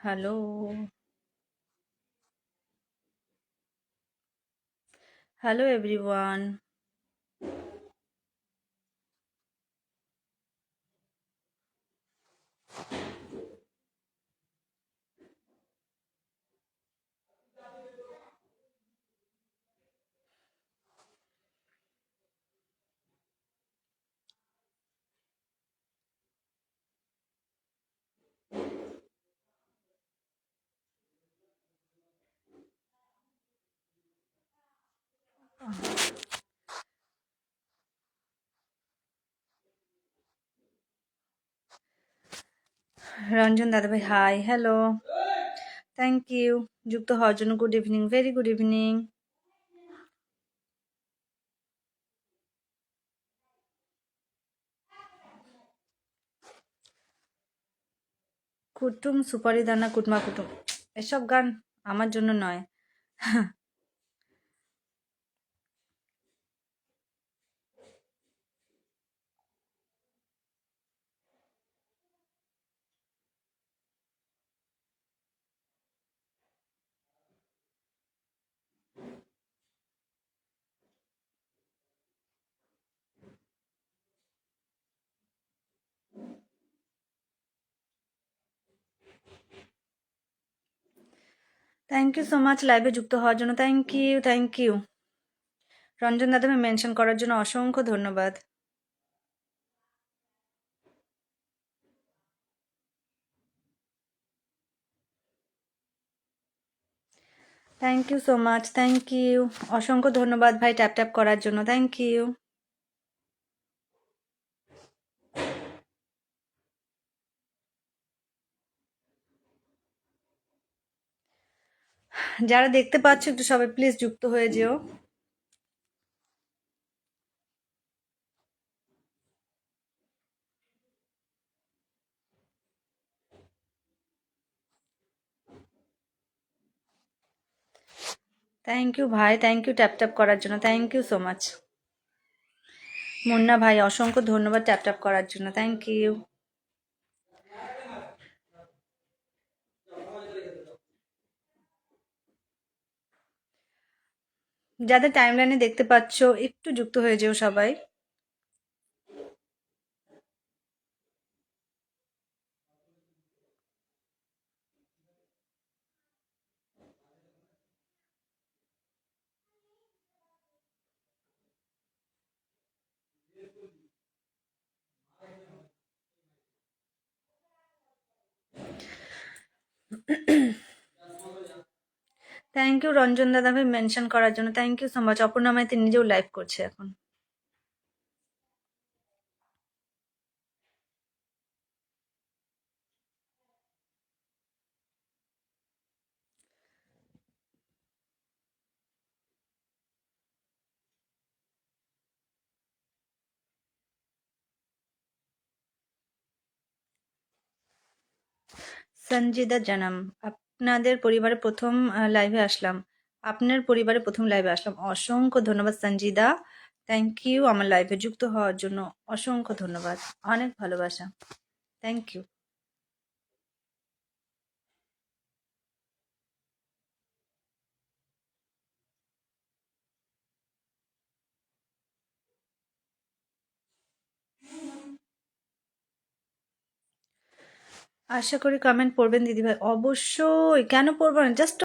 Hello hello everyone Ranjan দাদাভাই hi hello thank you যুক্ত হওয়ার জন্য good evening very good evening কুটুম সুপারি দানা কুটমা, কুটুম, এসব গান আমার জন্য নয়। থ্যাংক ইউ সো মাচ লাইভে যুক্ত হওয়ার জন্য thank you thank you Ranjan দাদাকে মেনশন করার জন্য অসংখ্য ধন্যবাদ। Thank you so much thank you অসংখ্য ধন্যবাদ ভাই ট্যাপ ট্যাপ করার জন্য। থ্যাংক ইউ যারা দেখতে পাচ্ছ, একটু সবাই প্লিজ যুক্ত হয়ে যেও। থ্যাংক ইউ ভাই। থ্যাংক ইউ ট্যাপ ট্যাপ করার জন্য। Thank you so much Munna ভাই, অসংখ্য ধন্যবাদ ট্যাপ ট্যাপ করার জন্য। থ্যাংক ইউ যাদের টাইমলাইনে দেখতে পাচ্ছ একটু যুক্ত হয়ে যেও সবাই। থ্যাংক ইউ রঞ্জন দাদা ভাই মেনশন করার জন্য। Thank you so much Aparna Maiti নিজেও লাইভ করছে এখন। সঞ্জিদা জানাম আপনাদের পরিবারে প্রথম লাইভে আসলাম। আপনার পরিবারে প্রথম লাইভে আসলাম। অসংখ্য ধন্যবাদ, সঞ্জিদা। থ্যাংক ইউ আমার লাইভে যুক্ত হওয়ার জন্য অসংখ্য ধন্যবাদ। অনেক ভালোবাসা। থ্যাংক ইউ আশা করি কমেন্ট পড়বেন দিদিভাই। অবশ্যই। কেন পড়বেন জাস্ট